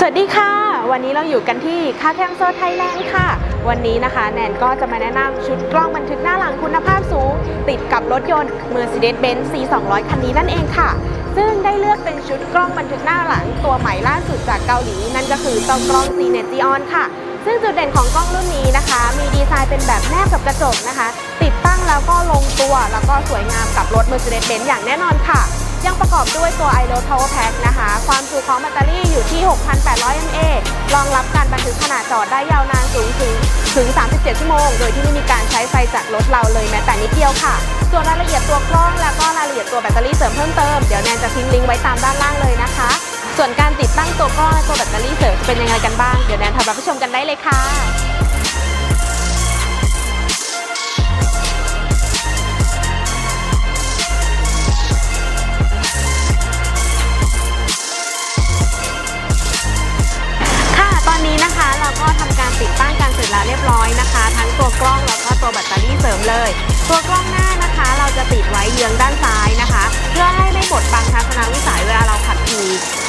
สวัสดีค่ะ วันนี้เราอยู่กันที่คาแคมโซไทยแลนด์ค่ะ วันนี้นะคะ แนนก็จะมาแนะนำชุดกล้องบันทึกหน้าหลังคุณภาพสูง ติดกับรถยนต์ Mercedes-Benz C200 คันนี้นั่นเองค่ะ ซึ่งได้เลือกเป็นชุดกล้องบันทึกหน้าหลังตัวใหม่ล่าสุดจากเกาหลี นั่นก็คือเจ้ากล้อง c n e t i o n ค่ะ ซึ่งจุดเด่นของกล้องรุ่นนี้นะคะ มีดีไซน์เป็นแบบแนบกับกระจกนะคะ ติดตั้งแล้วก็ลงตัว แล้วก็สวยงามกับรถ Mercedes-Benz อย่างแน่นอนค่ะ ยังประกอบด้วยตัว iLoad Power Pack นะคะ ความจุของแบตเตอรี่อยู่ที่ 6,800 mAh รองรับการบันทึกขนาดจอได้ยาวนานสูงถึงถึง 37 ชั่วโมง โดยที่ไม่มีการใช้ไฟจากรถเราเลยแม้แต่นิดเดียวค่ะ ส่วนรายละเอียดตัวกล้องแล้วก็รายละเอียดตัวแบตเตอรี่เสริมเพิ่มเติม เดี๋ยวแนนจะทิ้งลิงก์ไว้ตามด้านล่างเลยนะคะ ส่วนการติดตั้งตัวกล้องและตัวแบตเตอรี่เสริมจะเป็นยังไงกันบ้าง เดี๋ยวแนนทำรับผู้ชมกันได้เลยค่ะ ค่ะตอนนี้นะคะเราก็ทำการติดตั้งการเสร็จแล้วเรียบร้อยนะคะ ทั้งตัวกล้องแล้วก็ตัวแบตเตอรี่เสริมเลย ตัวกล้องหน้านะคะ เราจะติดไว้เยื้องด้านซ้ายนะคะ เพื่อให้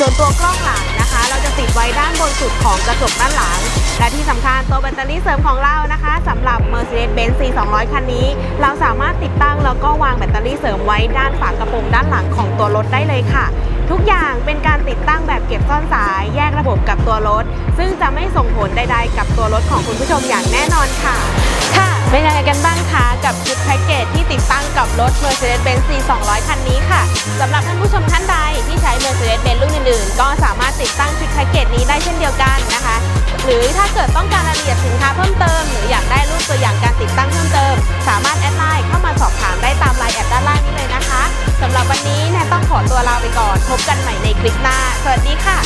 ส่วนตัวกล้องหลังนะคะ เราจะติดไว้ด้านบนสุดของกระจกด้านหลัง และที่สำคัญตัวแบตเตอรี่เสริมของเรานะคะสำหรับ Mercedes-Benz C200 คันนี้ เราสามารถติดตั้งแล้วก็วางแบตเตอรี่เสริมไว้ด้านฝากระโปรงด้านหลังของตัวรถได้เลยค่ะ ทุกอย่างเป็นการติดตั้งแบบเก็บซ่อนสาย แยกระบบกับตัวรถ ซึ่งจะไม่ส่งผลใดๆ กับตัวรถของคุณผู้ชมอย่างแน่นอนค่ะ ค่ะเป็นยังไงกันบ้างคะกับชุดแพ็กเกจที่ติดตั้งกับรถ Mercedes-Benz C200 คันนี้ค่ะสำหรับท่านผู้ชม ติดตั้งชุดแพ็กเกจนี้ได้เช่นเดียวกันนะคะ หรือถ้าเกิดต้องการรายละเอียดสินค้าเพิ่มเติม หรืออยากได้รูปตัวอย่างการติดตั้งเพิ่มเติม สามารถแอดไลน์เข้ามาสอบถามได้ตามไลน์แอดด้านล่างนี้เลยนะคะสำหรับวันนี้แนนต้องขอตัวลาไปก่อน พบกันใหม่ในคลิปหน้า สวัสดีค่ะ